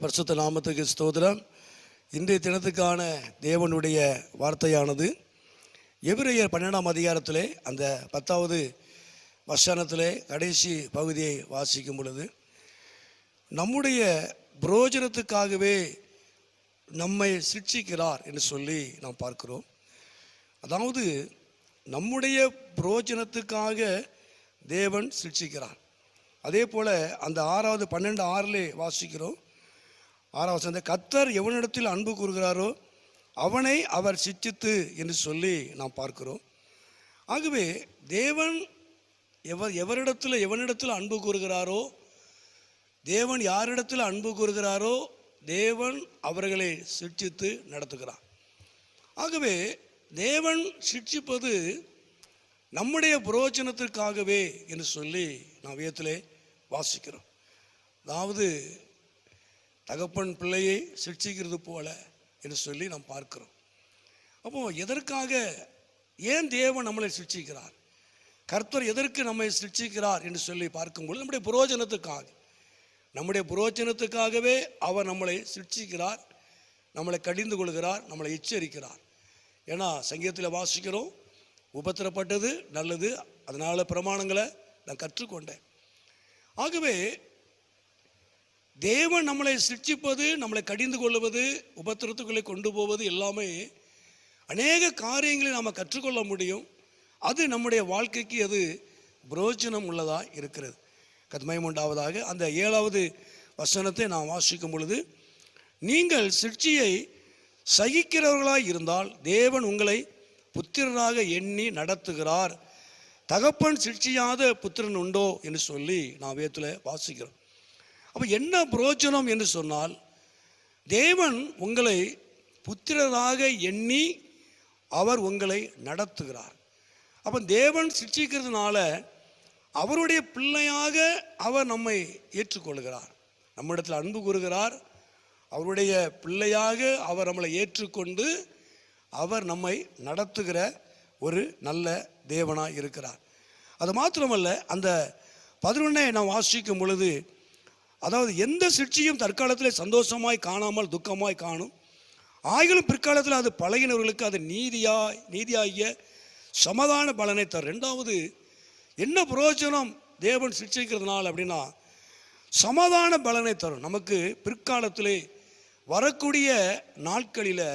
பரிசுத்த நாமத்துக்கு ஸ்தோதிரம் இன்றைய தினத்துக்கான தேவனுடைய வார்த்தையானது எபிரேயர் பன்னெண்டாம் அதிகாரத்திலே அந்த பத்தாவது வசனத்திலே கடைசி பகுதியை வாசிக்கும் பொழுது நம்முடைய புரோஜனத்துக்காகவே நம்மை சிக்ஷிக்கிறார் என்று சொல்லி நாம் பார்க்கிறோம். அதாவது நம்முடைய புரோஜனத்துக்காக தேவன் சிக்ஷிக்கிறார் அதே போல் அந்த ஆறாவது பன்னெண்டு ஆறிலே வாசிக்கிறோம். ஆறாவது அந்த கத்தர் எவனிடத்தில் அன்பு கூறுகிறாரோ அவனை அவர் சிச்சித்து என்று சொல்லி நாம் பார்க்கிறோம். ஆகவே தேவன் எவர் எவரிடத்தில் எவனிடத்தில் அன்பு கூறுகிறாரோ தேவன் யாரிடத்தில் அன்பு கூறுகிறாரோ தேவன் அவர்களை சிட்சித்து நடத்துகிறார். ஆகவே தேவன் சிட்சிப்பது நம்முடைய புரோஜனத்திற்காகவே என்று சொல்லி நாம் வியத்திலே வாசிக்கிறோம். அதாவது தகப்பன் பிள்ளையை சிக்ஷிக்கிறது போல என்று சொல்லி நாம் பார்க்கிறோம். அப்போ எதற்காக ஏன் தேவன் நம்மளை சிக்ஷிக்கிறார் கர்த்தர் எதற்கு நம்மை சிக்ஷிக்கிறார் என்று சொல்லி பார்க்கும்பொழுது நம்முடைய புரோஜனத்துக்காக நம்முடைய புரோஜனத்துக்காகவே அவர் நம்மளை சிக்ஷிக்கிறார் நம்மளை கடிந்து கொள்கிறார் நம்மளை எச்சரிக்கிறார். ஏன்னா சங்கீதத்தில் வாசிக்கிறோம் உபத்திரப்பட்டது நல்லது அதனால் பிரமாணங்களை நான் கற்றுக்கொண்டேன். ஆகவே தேவன் நம்மளை சிக்ஷிப்பது நம்மளை கடிந்து கொள்வது உபத்திரத்துக்குள்ளே கொண்டு போவது எல்லாமே அநேக காரியங்களை நாம் கற்றுக்கொள்ள முடியும். அது நம்முடைய வாழ்க்கைக்கு அது புரோஜனம் உள்ளதாக இருக்கிறது. கத்மயம் உண்டாவதாக அந்த ஏழாவது வசனத்தை நாம் வாசிக்கும் பொழுது நீங்கள் சிற்சியை சகிக்கிறவர்களாக இருந்தால் தேவன் உங்களை புத்திரனாக எண்ணி நடத்துகிறார். தகப்பன் சிற்சியாத புத்திரன் உண்டோ? என்று சொல்லி நான் வேத்தில் வாசிக்கிறோம். அப்போ என்ன புரோஜனம் என்று சொன்னால் தேவன் உங்களை புத்திரராக எண்ணி அவர் உங்களை நடத்துகிறார். அப்போ தேவன் சிக்ஷிக்கிறதுனால அவருடைய பிள்ளையாக அவர் நம்மை ஏற்றுக்கொள்கிறார். நம்மிடத்தில் அன்பு கூறுகிறார். அவருடைய பிள்ளையாக அவர் நம்மளை ஏற்றுக்கொண்டு அவர் நம்மை நடத்துகிற ஒரு நல்ல தேவனாக இருக்கிறார். அது மாத்திரமல்ல அந்த பதினொன்னை நாம் வாசிக்கும் பொழுது அதாவது எந்த சிற்சியும் தற்காலத்தில் சந்தோஷமாய் காணாமல் துக்கமாய் காணும். ஆயிலும் பிற்காலத்தில் அது பழகினவர்களுக்கு அது நீதியாய் நீதியாகிய சமாதான பலனை தரும். ரெண்டாவது என்ன பிரயோஜனம் தேவன் சிக்ஷிக்கிறதுனால அப்படின்னா சமாதான பலனை தரும். நமக்கு பிற்காலத்தில் வரக்கூடிய நாட்களில்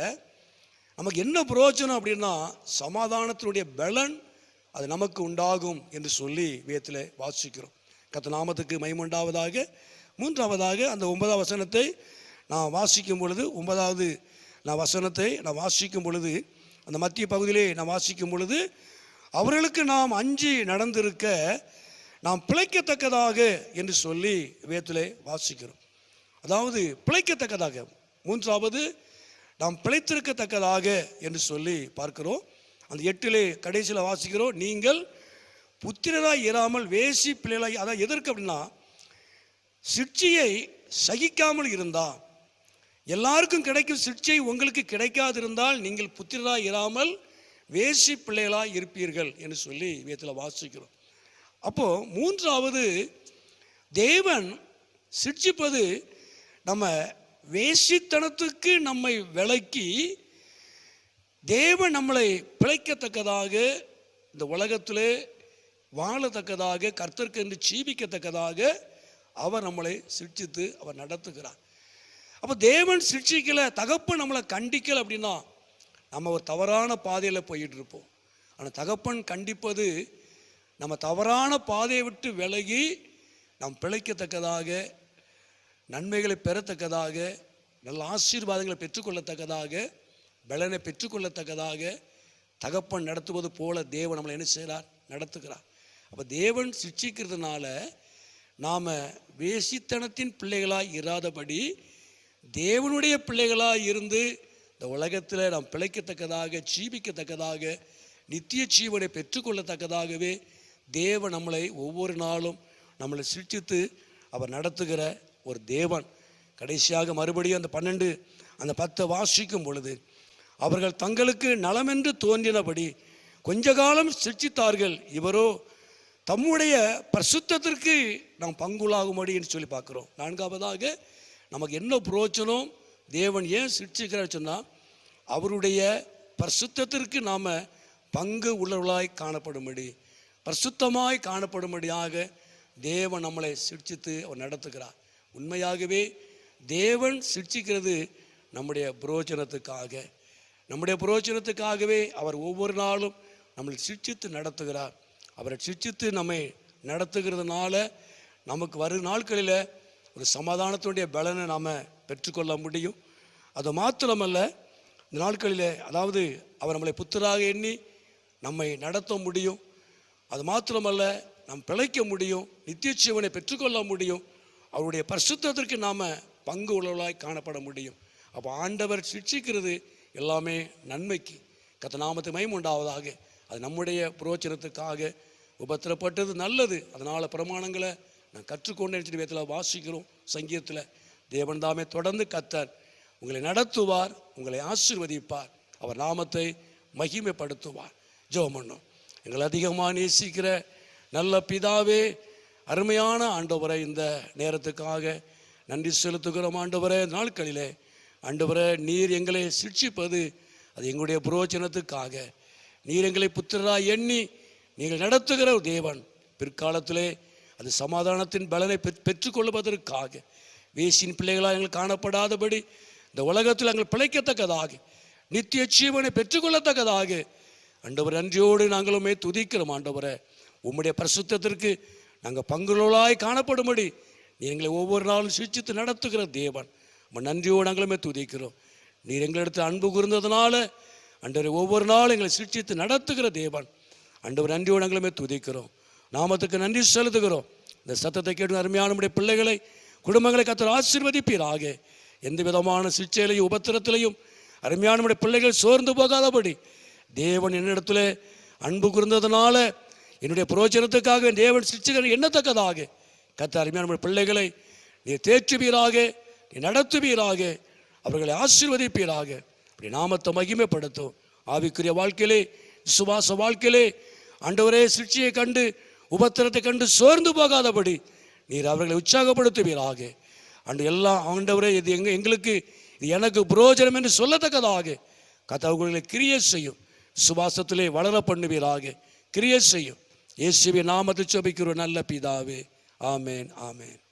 நமக்கு என்ன பிரயோஜனம் அப்படின்னா சமாதானத்தினுடைய பலன் அது நமக்கு உண்டாகும் என்று சொல்லி வேத்தில் வாசிக்கிறோம். கத்த நாமத்துக்கு மைமுண்டாவதாக மூன்றாவதாக அந்த ஒன்பதாம் வசனத்தை நான் வாசிக்கும் பொழுது ஒன்பதாவது நான் வசனத்தை நான் வாசிக்கும் பொழுது அந்த மத்திய பகுதியிலே நான் வாசிக்கும் பொழுது அவர்களுக்கு நாம் அஞ்சு நடந்திருக்க நாம் பிழைக்கத்தக்கதாக என்று சொல்லி வேத்திலே வாசிக்கிறோம். அதாவது பிழைக்கத்தக்கதாக. மூன்றாவது நாம் பிழைத்திருக்கத்தக்கதாக என்று சொல்லி பார்க்கிறோம். அந்த எட்டிலே கடைசியில் வாசிக்கிறோம் நீங்கள் புத்திரராய் இராமல் வேசி பிள்ளைகளாய் அதான் எதற்கு அப்படின்னா சிற்சியை சகிக்காமல் இருந்தா எல்லாருக்கும் கிடைக்கும் சிற்சை உங்களுக்கு கிடைக்காதிருந்தால் நீங்கள் புத்திரராக இராமல் வேசி பிள்ளைகளாக இருப்பீர்கள் என்று சொல்லி வேத்தில் வாசிக்கிறோம். அப்போது மூன்றாவது தேவன் சிற்சிப்பது நம்ம வேசித்தனத்துக்கு நம்மை விளக்கி தேவன் நம்மளை பிழைக்கத்தக்கதாக இந்த உலகத்திலே வாழத்தக்கதாக கர்த்தர்க்கென்று ஜீவிக்கத்தக்கதாக அவர் நம்மளை சிக்ஷித்து அவர் நடத்துகிறார். அப்போ தேவன் சிக்ஷிக்கலை தகப்பன் நம்மளை கண்டிக்கலை அப்படின்னா நம்ம ஒரு தவறான பாதையில் போயிட்டு இருப்போம். ஆனால் தகப்பன் கண்டிப்பது நம்ம தவறான பாதையை விட்டு விலகி நாம் பிழைக்கத்தக்கதாக நன்மைகளை பெறத்தக்கதாக நல்ல ஆசீர்வாதங்களை பெற்றுக்கொள்ளத்தக்கதாக பலனை பெற்றுக்கொள்ளத்தக்கதாக தகப்பன் நடத்துவது போல தேவன் நம்மளை என்ன செய்கிறார் நடத்துகிறார். அப்போ தேவன் சிக்ஷிக்கிறதுனால நாம் வேசித்தனத்தின் பிள்ளைகளாக இராதபடி தேவனுடைய பிள்ளைகளாக இருந்து இந்த உலகத்தில் நாம் பிழைக்கத்தக்கதாக ஜீவிக்கத்தக்கதாக நித்திய ஜீவனை பெற்றுக்கொள்ளத்தக்கதாகவே தேவன் நம்மளை ஒவ்வொரு நாளும் நம்மளை சிரிச்சித்து அவர் நடத்துகிற ஒரு தேவன். கடைசியாக மறுபடியும் அந்த பன்னெண்டு அந்த பத்தை வாசிக்கும் பொழுது அவர்கள் தங்களுக்கு நலமென்று தோன்றினபடி கொஞ்ச காலம் சிரிச்சித்தார்கள் இவரோ தம்முடைய பிரசுத்தத்திற்கு நாம் பங்குலாகும்படி என்று சொல்லி பார்க்குறோம். நான்காவதாக நமக்கு என்ன புரோச்சனம்? தேவன் ஏன் சிரிச்சுக்கிறார் சொன்னால் அவருடைய பிரசுத்தத்திற்கு நாம் பங்கு உள்ளவர்களாய் காணப்படும்படி பிரசுத்தமாய் காணப்படும்படியாக தேவன் நம்மளை சிரிச்சித்து அவர் நடத்துகிறார். உண்மையாகவே தேவன் சிரிச்சிக்கிறது நம்முடைய புரோஜனத்துக்காக நம்முடைய புரோஜனத்துக்காகவே அவர் ஒவ்வொரு நாளும் நம்மளை சிரிச்சித்து நடத்துகிறார். அவரை சிச்சித்து நம்மை நடத்துகிறதுனால நமக்கு வரும் நாட்களில் ஒரு சமாதானத்துடைய பலனை நாம் பெற்றுக்கொள்ள முடியும். அது மாத்திரமல்ல இந்த நாட்களில் அதாவது அவர் நம்மளை புத்தராக எண்ணி நம்மை நடத்த முடியும். அது மாத்திரமல்ல நாம் பிழைக்க முடியும் நித்திய ஜீவனை பெற்றுக்கொள்ள முடியும். அவருடைய பரிசுத்தத்திற்கு நாம் பங்கு உள்ளவளாய் காணப்பட முடியும். அப்போ ஆண்டவர் சிக்ஷிக்கிறது எல்லாமே நன்மைக்கு. கத்த நாமத்து மயம் உண்டாவதாக. அது நம்முடைய புரோச்சனத்துக்காக உபத்திரப்பட்டது நல்லது. அதனால் பிரமாணங்களை நான் கற்றுக்கொண்டேன் வேத்தில் வாசிக்கிறோம் சங்கீதத்தில். தேவன் தாமே தொடர்ந்து கத்தர் உங்களை நடத்துவார் உங்களை ஆசிர்வதிப்பார் அவர் நாமத்தை மகிமைப்படுத்துவார். ஜெபம் பண்ணும். எங்களை அதிகமாக நேசிக்கிற நல்ல பிதாவே அருமையான ஆண்டவரை இந்த நேரத்துக்காக நன்றி செலுத்துகிறோம் ஆண்டவரே. நாட்களிலே ஆண்டவரை நீர் எங்களை சிக்ஷிப்பது அது எங்களுடைய புரோச்சனத்துக்காக. நீர் எங்களை புத்திரராய் எண்ணி நீங்கள் நடத்துகிற தேவன். பிற்காலத்திலே அது சமாதானத்தின் பலனை பெற் பெற்றுக்கொள்வதற்காக வேசின் பிள்ளைகளாக எங்கள் காணப்படாதபடி இந்த உலகத்தில் எங்கள் பிழைக்கத்தக்கதாக நித்திய ஜீவனை பெற்றுக்கொள்ளத்தக்கதாக. ஆண்டவர் நன்றியோடு நாங்களுமே துதிக்கிறோம் ஆண்டவரை. உம்முடைய பிரசுத்தத்திற்கு நாங்கள் பங்குகளாய் காணப்படும்படி நீ எங்களை ஒவ்வொரு நாளும் சிரிச்சித்து நடத்துகிற தேவன். நம்ம நன்றியோடு நாங்களுமே துதிக்கிறோம். நீர் எங்களிடத்து அன்பு கூர்ந்ததுனால அண்டவரை ஒவ்வொரு நாளும் எங்களை சிக்ஷித்து நடத்துகிற தேவன். அண்டவர் நன்றியோடு எங்களுமே துதிக்கிறோம். நாமத்துக்கு நன்றி செலுத்துகிறோம். இந்த சத்தத்தை கேட்டு அருமையான நம்முடைய பிள்ளைகளை குடும்பங்களை கத்தர் ஆசீர்வதிப்பீராக. எந்த விதமான சிகிச்சையிலையும் உபத்திரத்திலையும் அருமையான நம்முடைய பிள்ளைகள் சோர்ந்து போகாதபடி தேவன் என்னிடத்துல அன்பு கூர்ந்ததுனால என்னுடைய புரோஜனத்துக்காக தேவன் சிரிச்சுகிற எண்ணத்தக்கதாக கத்த அருமையான பிள்ளைகளை நீ தேற்றுவீராக நீ நடத்துவீராக அவர்களை ஆசீர்வதிப்பீராக. அப்படி நாமத்தை மகிமைப்படுத்தும். ஆவிக்குரிய வாழ்க்கையிலே சுவாச வாழ்க்கையிலே ஆண்டவரே சிற்சியை கண்டு உபத்திரத்தை கண்டு சோர்ந்து போகாதபடி நீர் அவர்களை உற்சாகப்படுத்துவீராக. அண்டு எல்லாம் ஆண்டவரே இது எங்க எங்களுக்கு இது எனக்கு புரோஜனம் என்று சொல்லத்தக்கதாக. கதவுகளை கிரியை செய்யும். சுவாசத்திலே வளர பண்ணுவீராக. கிரியை செய்யும். இயேசுவின் நாமத்தை சோபிக்கிற நல்ல பிதாவே. ஆமேன் ஆமேன்.